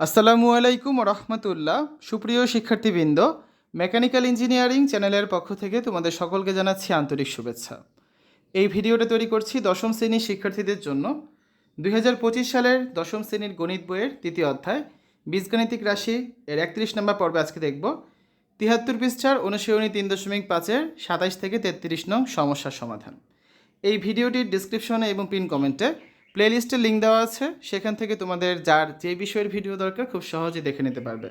আসসালামু আলাইকুম রহমতুল্লাহ সুপ্রিয় শিক্ষার্থীবৃন্দ, মেকানিক্যাল ইঞ্জিনিয়ারিং চ্যানেলের পক্ষ থেকে তোমাদের সকলকে জানাচ্ছি আন্তরিক শুভেচ্ছা। এই ভিডিওটা তৈরি করছি দশম শ্রেণির শিক্ষার্থীদের জন্য। দু হাজার পঁচিশ সালের দশম শ্রেণির গণিত বইয়ের তৃতীয় অধ্যায়, বীজগাণিতিক রাশি এর একত্রিশ নম্বর পর্বে আজকে দেখব। তিয়াত্তর পৃষ্ঠার অনুশীলনী তিন দশমিক পাঁচের সাতাইশ থেকে তেত্রিশ নং সমস্যার সমাধান। এই ভিডিওটির ডিসক্রিপশনে এবং পিন কমেন্টে প্লেলিস্টের লিঙ্ক দেওয়া আছে, সেখান থেকে তোমাদের যার যে বিষয়ের ভিডিও দরকার খুব সহজে দেখে নিতে পারবে।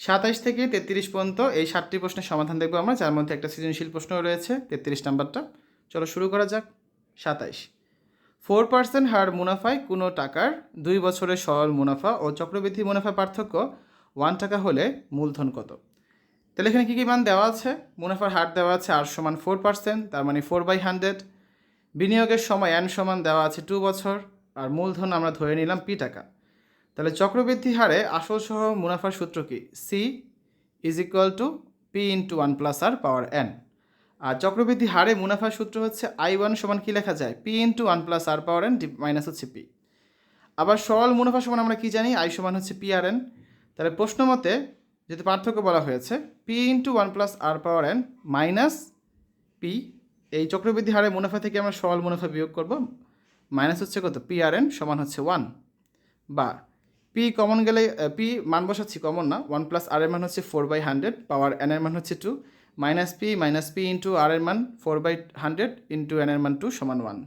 সাতাইশ থেকে তেত্রিশ পর্যন্ত এই সাতটি প্রশ্নের সমাধান দেখব আমরা, যার মধ্যে একটা সৃজনশীল প্রশ্ন রয়েছে, তেত্রিশ নাম্বারটা। চলো শুরু করা যাক। সাতাইশ। ফোর পার্সেন্ট হার মুনাফায় কোনো টাকার দুই বছরের সরল মুনাফা ও চক্রবৃদ্ধি মুনাফা পার্থক্য ওয়ান টাকা হলে মূলধন কত? তাহলে এখানে কী কী মান দেওয়া আছে? মুনাফার হার দেওয়া আছে আর সমান ফোর পার্সেন্ট তার মানে ফোর বাই হান্ড্রেড বিনিয়োগের সময় এন সমান দেওয়া আছে টু বছর, আর মূলধন আমরা ধরে নিলাম পি টাকা। তাহলে চক্রবৃদ্ধি হারে আসল সহ মুনাফার সূত্র কি? C is equal to P into one plus R power N আর চক্রবৃদ্ধি হারে মুনাফার সূত্র হচ্ছে আই ওয়ান সমান কী লেখা যায়? P into one plus R power N minus হচ্ছে পি আবার সরল মুনাফা সমান আমরা কি জানি? আই সমান হচ্ছে পি আর এন তাহলে প্রশ্ন মতে যেহেতু পার্থক্য বলা হয়েছে P into one plus R power N minus P এই চক্রবৃদ্ধি হারে মুনাফা থেকে আমরা সরল মুনাফা বিয়োগ করব। মাইনাস হচ্ছে কত? পি আর এন সমান হচ্ছে ওয়ান। বা পি কমন গেলে পি মান বসাচ্ছি কমন না, ওয়ান প্লাস আর এর মান হচ্ছে four by hundred, power N এর মান হচ্ছে two. Minus P minus P into R এর মান four by hundred into N এর মান টু সমান ওয়ান।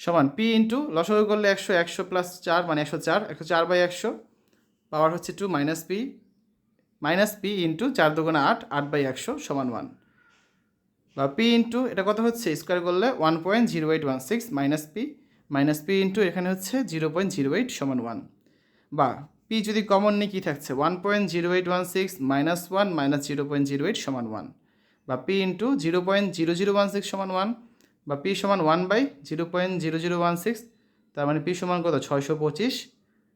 সমান পি ইন্টু লসগু করলে একশো একশো প্লাস চার মানে একশো চার একশো চার বাই একশো, পাওয়ার হচ্ছে two minus P. Minus P into চার দুগুণে আট আট বাই একশো সমান ওয়ান। বা পি ইন্টু এটা কত হচ্ছে? স্কোয়ার করলে one point zero eight one six minus P minus P into এখানে হচ্ছে জিরো পয়েন্ট জিরো এইট সমান ওয়ান বা পি যদি কমন নিয়ে কী থাকছে? One point zero eight one six minus one minus zero point zero eight সমান one বা P into zero point zero zero one six সমান ওয়ান বা পি সমান one by zero point zero zero one six তার মানে P সমান কত? ছয়শো পঁচিশ।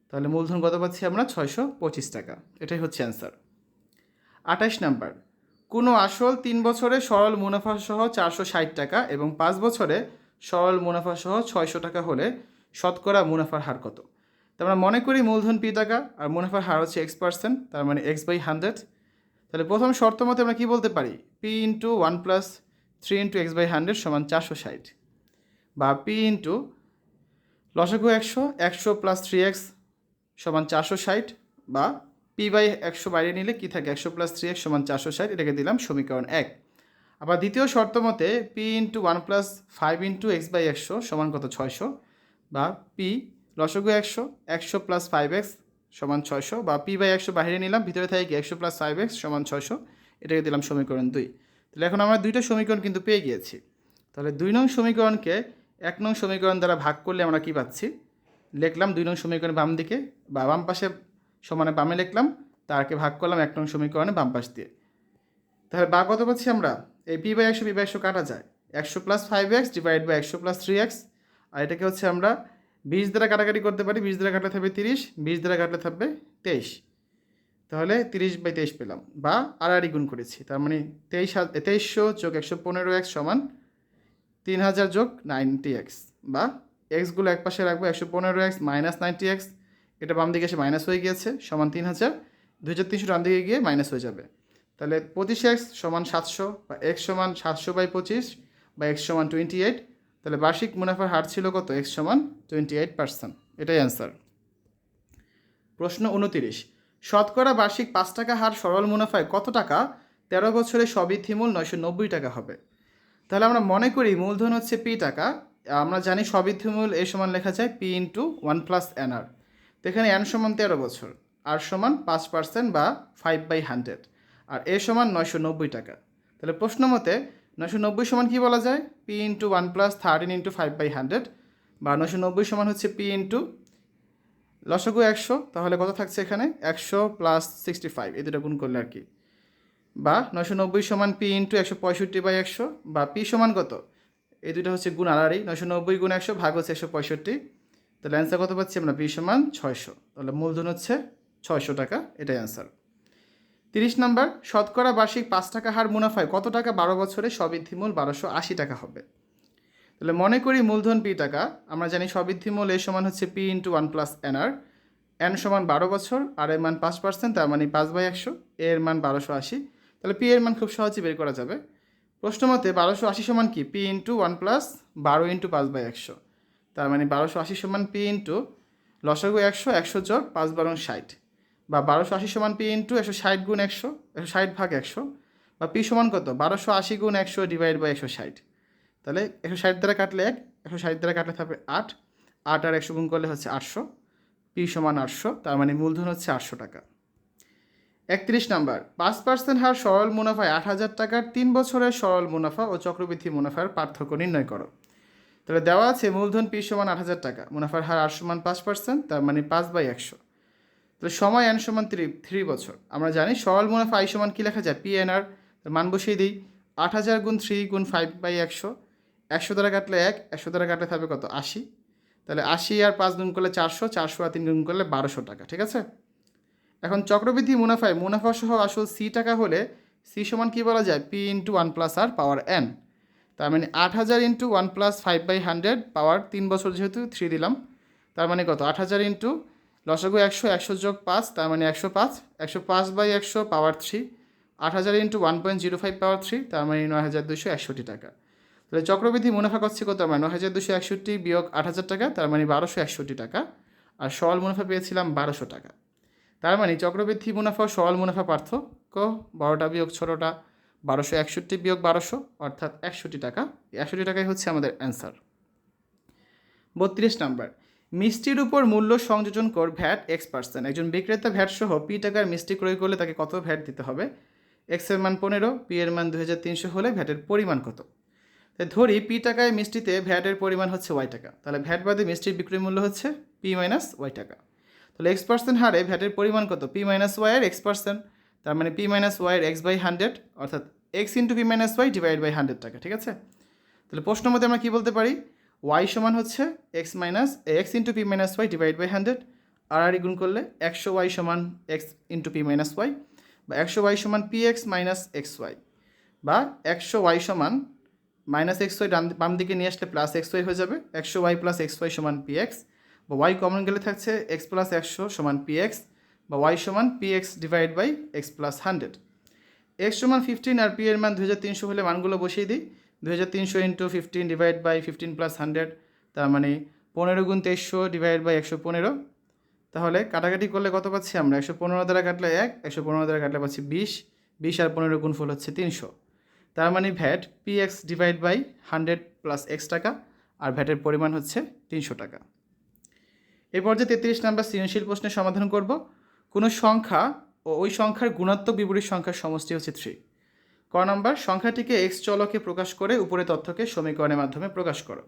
তাহলে মূলধন কত পাচ্ছি আমরা? ছয়শো পঁচিশ টাকা। এটাই হচ্ছে অ্যান্সার আঠাশ নাম্বার কোনো আসল তিন বছরে সরল মুনাফা সহ চারশো ষাট টাকা এবং পাঁচ বছরে সরল মুনাফা সহ ছয়শো টাকা হলে শতকরা মুনাফার হার কত? তো আমরা মনে করি মূলধন পি টাকা আর মুনাফার হার হচ্ছে এক্স পার্সেন্ট তার মানে এক্স বাই হান্ড্রেড তাহলে প্রথম শর্ত মতে আমরা কী বলতে পারি? P into one plus three into X by hundred সমান চারশো ষাট। বা পি ইন্টু লসাগু একশো একশো প্লাস থ্রি এক্স সমান চারশো ষাট বা পি বাই একশো বাইরে নিলে কী থাকে? একশো প্লাস থ্রি এক্স সমান চারশো ষাট, এটাকে দিলাম সমীকরণ এক। আবার দ্বিতীয় শর্ত মতে P into one plus five into X by একশো সমান কত? ছয়শো। বা পি লসগু একশো একশো প্লাস ফাইভ এক্স সমান ছয়শো। বা পি বাই একশো বাইরে নিলাম, ভিতরে থাকে কি? একশো প্লাস ফাইভ এক্স সমান ছয়শো। এটাকে দিলাম সমীকরণ দুই। তাহলে এখন আমরা দুইটা সমীকরণ কিন্তু পেয়ে গিয়েছি। তাহলে দুই নং সমীকরণকে এক নং সমীকরণ দ্বারা ভাগ করলে আমরা কি পাচ্ছি? লিখলাম দুই নং সমীকরণ বাম দিকে বা বাম পাশে সমানে বামে লিখলাম, তারকে ভাগ করলাম এক নং সমীকরণে বাম পাশ দিয়ে। তাহলে বা কত পাচ্ছি আমরা? এই পি বাই একশো, পি বাই একশো কাটা যায়। একশো plus five X divide by একশো প্লাস থ্রি এক্স আর এটাকে হচ্ছে আমরা বিশ দ্বারা কাটাকাটি করতে পারি, বিশ দ্বারা কাটলে থাকবে তিরিশ, বিশ দ্বারা কাটলে থাকবে তেইশ। তাহলে তিরিশ বাই তেইশ পেলাম, বা আড়াআড়ি গুণ করেছি, তার মানে তেইশ তেইশশো যোগ একশো পনেরো এক্স সমান তিন হাজার যোগ নাইনটি এক্স বা এক্সগুলো এক পাশে রাখব, একশো পনেরো এক্স মাইনাস নাইনটি এক্স এটা বাম দিকে এসে মাইনাস হয়ে গিয়েছে, সমান তিন হাজার। দুই হাজার তিনশো ডান দিকে গিয়ে মাইনাস হয়ে যাবে। তাহলে পঁচিশ এক্স সমান সাতশো বা এক্স সমান সাতশো বাই পঁচিশ বা এক্স সমান টোয়েন্টি এইট তাহলে বার্ষিক মুনাফার হার ছিল কত? এক্স সমান টোয়েন্টি এইট পার্সেন্ট এটাই অ্যান্সার প্রশ্ন উনতিরিশ, শতকরা বার্ষিক পাঁচ টাকা হার সরল মুনাফায় কত টাকা? তেরো বছরে সবিধিমূল নয়শো নব্বই টাকা হবে। তাহলে আমরা মনে করি মূলধন হচ্ছে পি টাকা। আমরা জানি সবিধিমূল এ সমান লেখা যায় P into one plus N R তো এখানে এন সমান তেরো বছর, আর সমান পাঁচ পার্সেন্ট বা ফাইভ বাই হান্ড্রেড আর এ সমান নয়শো নব্বই টাকা। তাহলে প্রশ্ন মতে নয়শো নব্বই সমান কী বলা যায়? P into one plus thirteen into five by hundred বা নয়শো নব্বই সমান হচ্ছে পি ইন্টু লসগু একশো, তাহলে কত থাকছে এখানে? একশো প্লাস সিক্সটি ফাইভ এই দুটো গুণ করলে আর কি। বা নয়শো নব্বই সমান পি ইন্টু একশো পঁয়ষট্টি বাই একশো, বা পি সমান কত? এই দুটো হচ্ছে গুণ আড়াআড়ি নয়শো নব্বই গুণ একশো ভাগ হচ্ছে একশো পঁয়ষট্টি তাহলে অ্যান্সার কত পাচ্ছি আমরা? পি সমান ছয়শো। তাহলে মূলধন হচ্ছে ছয়শো টাকা, এটাই অ্যান্সার তিরিশ নাম্বার, শতকরা বার্ষিক পাঁচ টাকা হার মুনাফায় কত টাকা বারো বছরে সবৃদ্ধিমূল বারোশো আশি টাকা হবে? তাহলে মনে করি মূলধন পি টাকা, আমরা জানি সবৃদ্ধিমূল এ সমান হচ্ছে P into one plus NR N সমান বারো বছর, আর এর মান পাঁচ পার্সেন্ট তার মানে পাঁচ বাই একশো, এ এর মান বারোশো আশি। তাহলে পি এর মান খুব সহজে বের করা যাবে। প্রশ্ন মতে বারোশো আশি সমান কি? পি ইন্টু ওয়ান প্লাস বারো ইন্টু পাঁচ বাই একশো। তার মানে বারোশো আশি সমান পি ইন্টু লসাগু একশো একশো যোগ পাঁচ বারো ষাট। বা বারোশো আশি সমান পি ইন্টু একশো ষাট গুণ একশো একশো ষাট ভাগ একশো, বা পি সমান কত? বারোশো আশি গুণ একশো ডিভাইড বাই একশো ষাট। তাহলে একশো ষাট দ্বারা কাটলে এক, একশো ষাট দ্বারা কাটলে থাকবে আট আট আর একশো গুণ করলে হচ্ছে আটশো পি সমান আটশো, তার মানে মূলধন হচ্ছে আটশো টাকা। একত্রিশ নাম্বার, পাঁচ পার্সেন্ট হার সরল মুনাফায় আট হাজার টাকার তিন বছরের সরল মুনাফা ও চক্রবৃদ্ধি মুনাফার পার্থক্য নির্ণয় করো। তাহলে দেওয়া আছে মূলধন পি সমান আট হাজার টাকা, মুনাফার হার আট সমান পাঁচ পার্সেন্ট, তার মানে পাঁচ বাই একশো। তাহলে সময় এন সমান থ্রি থ্রি বছর। আমরা জানি সরল মুনাফা আই সমান কী লেখা যায়? পি এন আর মান বসিয়ে দিই। আট হাজার গুণ থ্রি গুণ ফাইভ বাই একশো। একশো দ্বারা কাটলে এক, একশো দ্বারা কাটলে থাকবে কত? আশি। তাহলে আশি আর পাঁচ গুণ করলে চারশো চারশো আর তিন গুণ করলে বারোশো টাকা, ঠিক আছে? এখন চক্রবৃদ্ধি মুনাফায় মুনাফা সহ আসল সি টাকা হলে সি সমান কী বলা যায়? P into one plus R power N তার মানে আট হাজার into one plus five by hundred power তিন বছর যেহেতু থ্রি দিলাম, তার মানে কত? আট হাজার ইন্টু লসাগু একশো একশো যোগ পাঁচ, তার মানে একশো পাঁচ একশো পাঁচ বাই একশো পাওয়ার থ্রি আট হাজার into one point zero five power three তার মানে নয় হাজার দুশো একষট্টি টাকা। তাহলে চক্রবৃদ্ধি মুনাফা করছে কত? আমার নয় হাজার দুশো একষট্টি বিয়োগ আট হাজার টাকা, তার মানে বারোশো একষট্টি টাকা, আর সরল মুনাফা পেয়েছিলাম বারোশো টাকা। তার মানে চক্রবৃদ্ধি মুনাফা সরল মুনাফা পার্থক্য বারোটা বিয়োগ ছোটোটা বারোশো একষট্টি বিয়োগ বারোশো, অর্থাৎ একষট্টি টাকা। একষট্টি টাকাই হচ্ছে আমাদের অ্যান্সার বত্রিশ নাম্বার। মিষ্টির উপর মূল্য সংযোজন কর ভ্যাট এক্স পার্সেন্ট একজন বিক্রেতা ভ্যাট সহ পি টাকার মিষ্টি ক্রয় করলে তাকে কত ভ্যাট দিতে হবে? এক্সের মান পনেরো পি এর মান দু হাজার তিনশো হলে ভ্যাটের পরিমাণ কত? তাই ধরি পি টাকায় মিষ্টিতে ভ্যাটের পরিমাণ হচ্ছে ওয়াই টাকা। তাহলে ভ্যাট বাদে মিষ্টির বিক্রয় মূল্য হচ্ছে পি মাইনাস ওয়াই টাকা। তাহলে এক্স পার্সেন্ট হারে ভ্যাটের পরিমাণ কত? পি মাইনাস ওয়াই এর এক্স পার্সেন্ট তার মানে পি মাইনাস ওয়াই এর এক্স বাই হান্ড্রেড অর্থাৎ X into P minus Y divide by hundred টাকা, ঠিক আছে? তাহলে প্রশ্ন মধ্যে আমরা কী বলতে পারি? ওয়াই সমান হচ্ছে X minus X into P minus Y divide by hundred আর আর গুণ করলে একশো ওয়াই সমান X into P minus Y বা একশো ওয়াই সমান P X minus X Y বা একশো ওয়াই সমান মাইনাস এক্স ওয়াই ডান, বাম দিকে নিয়ে আসলে প্লাস এক্স ওয়াই হয়ে যাবে, একশো ওয়াই প্লাস এক্স ওয়াই সমান পি এক্স বা ওয়াই কমন গেলে থাকছে এক্স প্লাস একশো সমান পি এক্স বা ওয়াই সমান P X divide by X plus hundred X সমান ফিফটিন আর পি এর মান দু হাজার তিনশো হলে মানগুলো বসিয়ে দিই। দু হাজার তিনশো into fifteen divide by fifteen plus hundred তার মানে পনেরো গুণ তেইশশো ডিভাইড বাই একশো পনেরো। তাহলে কাটাকাটি করলে কত পাচ্ছি আমরা? একশো পনেরো দ্বারা কাটলে এক, একশো পনেরো দ্বারা কাটলে পাচ্ছি বিশ। বিশ আর পনেরো গুণ ফল হচ্ছে তিনশো। তার মানে VAT P X divide by hundred plus X টাকা আর ভ্যাটের পরিমাণ হচ্ছে তিনশো টাকা। এরপর যে তেত্রিশ নাম্বার সৃজনশীল প্রশ্নের সমাধান করব। কোনো সংখ্যা ও ওই সংখ্যার গুণাত্মক বিপরীত সংখ্যার সমষ্টি হচ্ছে থ্রি ক নাম্বার, সংখ্যাটিকে এক্স চলকে প্রকাশ করে উপরে তথ্যকে সমীকরণের মাধ্যমে প্রকাশ করো।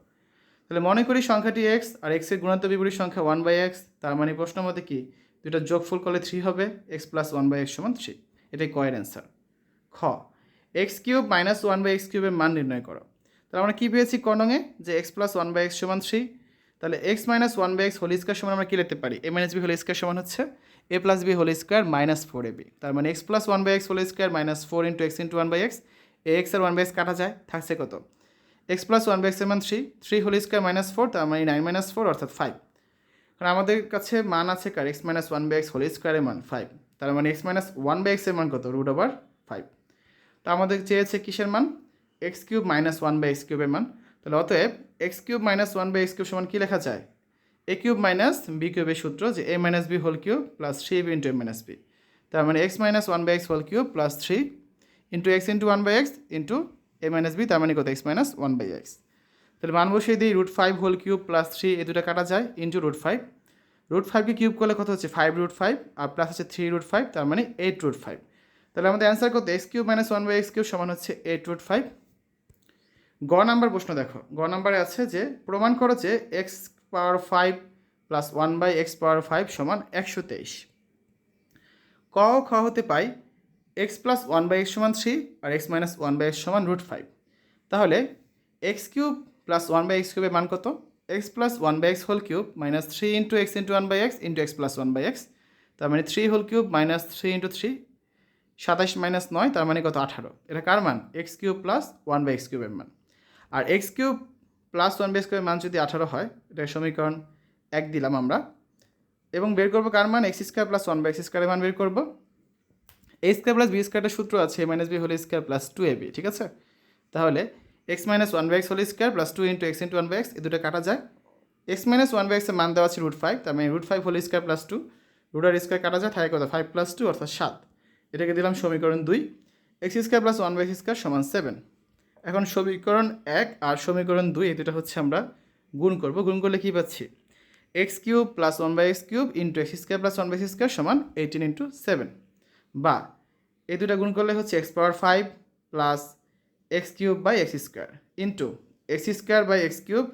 তাহলে মনে করি সংখ্যাটি এক্স আর এক্সের গুণাত্মক বিপরীত সংখ্যা ওয়ান বাই এক্স তার মানে প্রশ্ন মতে কি? দুটা যোগফল করলে থ্রি হবে X plus one by X সমান থ্রি এটাই কয়ের অ্যান্সার খ X cube minus one by X কিউবের মান নির্ণয় করো। তাহলে আমরা কী পেয়েছি কর্ণঙে যে X plus one by X সমান থ্রি তাহলে X minus one by X whole square সমান আমরা কী লিখতে পারি? A minus B whole square সমান হচ্ছে A plus B whole square minus four A B তার মানে X plus one by X whole square minus four into X into one by X A X আর one by X কাটা যায়, থাকছে কত? X plus one by এক্সের মান three three whole square minus four তার মানে নাইন মাইনাস ফোর অর্থাৎ ফাইভ কারণ আমাদের কাছে মান আছে কার? X minus one by X whole স্কোয়ারের মান ফাইভ তার মানে এক্স মাইনাস ওয়ান বাই এক্সের মান কত? রুট ওভার ফাইভ তা আমাদের চেয়েছে কিসের মান? X cube minus one by X কিউবের মান। তাহলে অতএব X cube minus one by X cube সমান কী লেখা যায়? এ কিউব মাইনাস বি কিউবের সূত্র যে A minus B whole cube plus three B into A minus B তার মানে X minus one by X whole cube plus three into X into one by X into A minus B তার মানে কত? X minus one by X তাহলে মান বসিয়ে দিই root five whole cube plus three এ দুটো কাটা যায় ইন্টু রুট ফাইভ রুট ফাইভকে কিউব করলে কত হচ্ছে? ফাইভ রুট ফাইভ আর প্লাস হচ্ছে থ্রি রুট ফাইভ তার মানে এইট রুট ফাইভ তাহলে আমাদের অ্যান্সার কত? X cube minus one by X cube সমান হচ্ছে এইট রুট ফাইভ গ নাম্বার প্রশ্ন দেখো। গ নাম্বারে আছে যে, প্রমাণ করো যে X power five plus one by X power five সমান একশো তেইশ। ক খ হতে পাই X plus one by X সমান three R X minus one by X সমান রুট ফাইভ তাহলে X cube plus one by X কিউবের মান কত? X plus one by X whole cube minus three into X into one by X into X plus one by X তার মানে three whole cube minus three into three সাতাশ minus নয়, তার মানে কত? আঠারো। এটা কার মান? X cube plus one by X কিউবের মান। আর X cube plus one X কিউবের মান যদি আঠারো হয় এটা সমীকরণ এক দিলাম আমরা। এবং বের করব কার মান? X square plus one by X স্কোয়ারের মান বের করব। এ স্কোয়ার প্লাস বি স্কোয়ারটা সূত্র আছে A minus B whole square plus two A B ঠিক আছে? তাহলে X minus one by X whole square plus two into X into one by X এই দুটো কাটা যায়। এক্স মাইনাস ওয়ান বাই এক্সের মান দেওয়া আছে রুট ফাইভ তার মানে root five whole square plus two root আর স্কোয়ার কাটা যায়, থাকে কত? ফাইভ প্লাস টু অর্থাৎ সাত। এটাকে দিলাম সমীকরণ দুই। X square plus one by X square সমান সেভেন এখন সমীকরণ এক আর সমীকরণ দুই, এই দুটো হচ্ছে আমরা গুণ করব। গুণ করলে কী পাচ্ছি? X cube plus one by X cube into X square plus one by X square সমান এইটিন ইন্টু সেভেন বা এই দুটো গুণ করলে হচ্ছে X power five plus X cube by X square into X square by X cube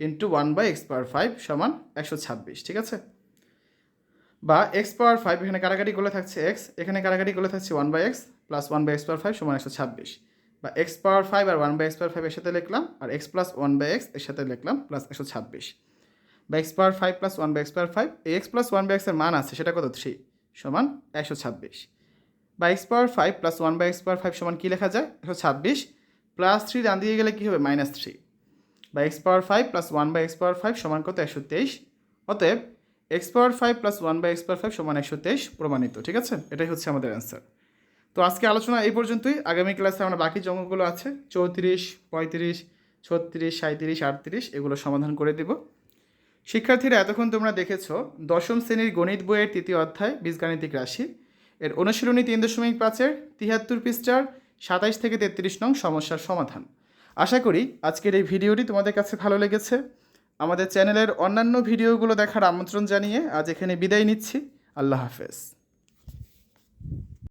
into one by X power five সমান একশো ছাব্বিশ, ঠিক আছে? বা এক্স পাওয়ার ফাইভ এখানে কাটাকাটি করলে থাকছে এক্স এখানে কাটাকাটি করলে থাকছে one by X plus one by X power five সমান একশো ছাব্বিশ। বা X power five R one by X power five এর সাথে লিখলাম আর এক্স প্লাস ওয়ান বাই এক্সের সাথে লিখলাম প্লাস একশো ছাব্বিশ বা X power five plus one by X power five এই এক্স প্লাস ওয়ান বাই এক্সের মান আছে সেটা কত থ্রি সমান একশো ছাব্বিশ বা X power five plus one by X power five সমান কী লেখা যায় একশো ছাব্বিশ প্লাস থ্রি ডান দিয়ে গেলে কী হবে মাইনাস থ্রি বা X power five plus one by X power five সমান কত একশো তেইশ অতএব X power five plus one by X power five সমান একশো তেইশ প্রমাণিত ঠিক আছে এটাই হচ্ছে আমাদের অ্যান্সার তো আজকে আলোচনা এই পর্যন্তই। আগামী ক্লাসে আমরা বাকি যে অঙ্কগুলো আছে, চৌত্রিশ, পঁয়ত্রিশ, ছত্রিশ সাঁত্রিশ আটত্রিশ, এগুলো সমাধান করে দেব। শিক্ষার্থীরা, এতক্ষণ তোমরা দেখেছ, দশম শ্রেণির গণিত বইয়ের তৃতীয় অধ্যায়, বীজগাণিতিক রাশি। এর অনুশীলনী তিন দশমিক পাঁচের তিয়াত্তর পৃষ্ঠার সাতাইশ থেকে তেত্রিশ নং সমস্যার সমাধান। আশা করি আজকের এই ভিডিওটি তোমাদের কাছে ভালো লেগেছে। আমাদের চ্যানেলের অন্যান্য ভিডিওগুলো দেখার আমন্ত্রণ জানিয়ে আজ এখানে বিদায় নিচ্ছি। আল্লাহ হাফেজ।